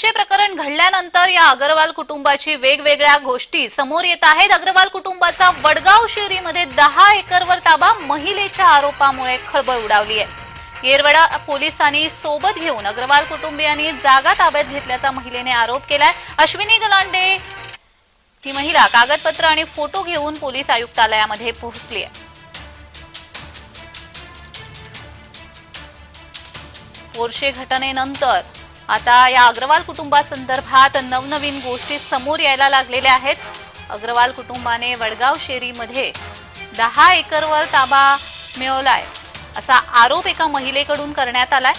Porsche प्रकरण घडल्यानंतर या अग्रवाल कुटुंबाची वेगवेगळ्या गोष्टी समोर येत आहेत. अग्रवाल कुटुंबाचा वडगाव शेरीमध्ये दहा एकरवर ताबा महिलेच्या आरोपामुळे खळबळ उडावली आहे. येरवडा पोलिसांनी सोबत घेऊन अग्रवाल कुटुंबियांनी जागा ताब्यात घेतल्याचा महिलेने आरोप केलाय. अश्विनी गलांडे ही महिला कागदपत्र आणि फोटो घेऊन पोलीस आयुक्तालयामध्ये पोहोचली आहे. पोरशे घटनेनंतर आता या अग्रवाल कुटुंबासंदर्भात नवनवीन गोष्टी समोर यायला लागलेल्या आहेत. अग्रवाल कुटुंबाने वडगाव शेरीमध्ये दहा एकरवर ताबा मिळवलाय असा आरोप एका महिलेकडून करण्यात आलाय.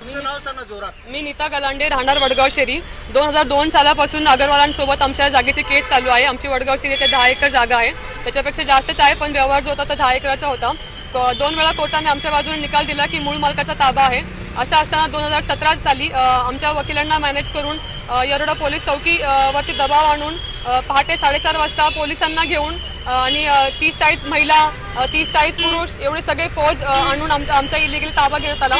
तुमचं नाव सांगा जोरात. मी नीता गलांडे राहणार वडगाव शेरी. दोन हजार दोन सालापासून अगरवालांसोबत आमच्या जागेची केस चालू आहे. आमची वडगाव शेरी ते दहा एकर जागा आहे. त्याच्यापेक्षा जास्तच आहे पण व्यवहार जो होता तो दहा एकराचा होता. दोन वेळा कोर्टाने आमच्या बाजूने निकाल दिला की मूळ मालकाचा ताबा आहे. असं असताना दोन हजार सतरा साली आमच्या वकिलांना मॅनेज करून येरोडा पोलीस चौकीवरती दबाव आणून पहाटे साडेचार वाजता पोलिसांना घेऊन आणि तीस चाळीस महिला तीस चाळीस पुरुष एवढे सगळे फौज आणून आमचा आमचा इलिगल ताबा घेण्यात आला.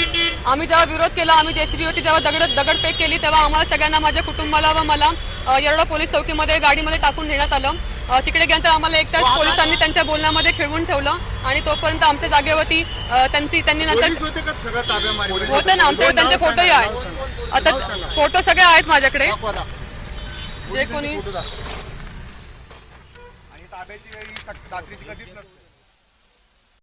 आम्ही जेव्हा विरोध केला आम्ही जे सी बीवरती जेव्हा दगड दगडफेक केली तेव्हा आम्हाला सगळ्यांना माझ्या कुटुंबाला व मला येरोडा पोलीस चौकीमध्ये गाडीमध्ये टाकून नेण्यात आलं. तिकडे गेल्यानंतर आम्हाला एक तास पोलिसांनी त्यांच्या बोलण्यामध्ये खेळवून ठेवलं आणि तोपर्यंत आमच्या जागेवरती त्यांची त्यांनी नंतर होते ना आमच्याकडे त्यांचे फोटोही आहेत. आता फोटो सगळे आहेत माझ्याकडे. जे कोणी ताब्याची ही रात्रीची कधीच नसते.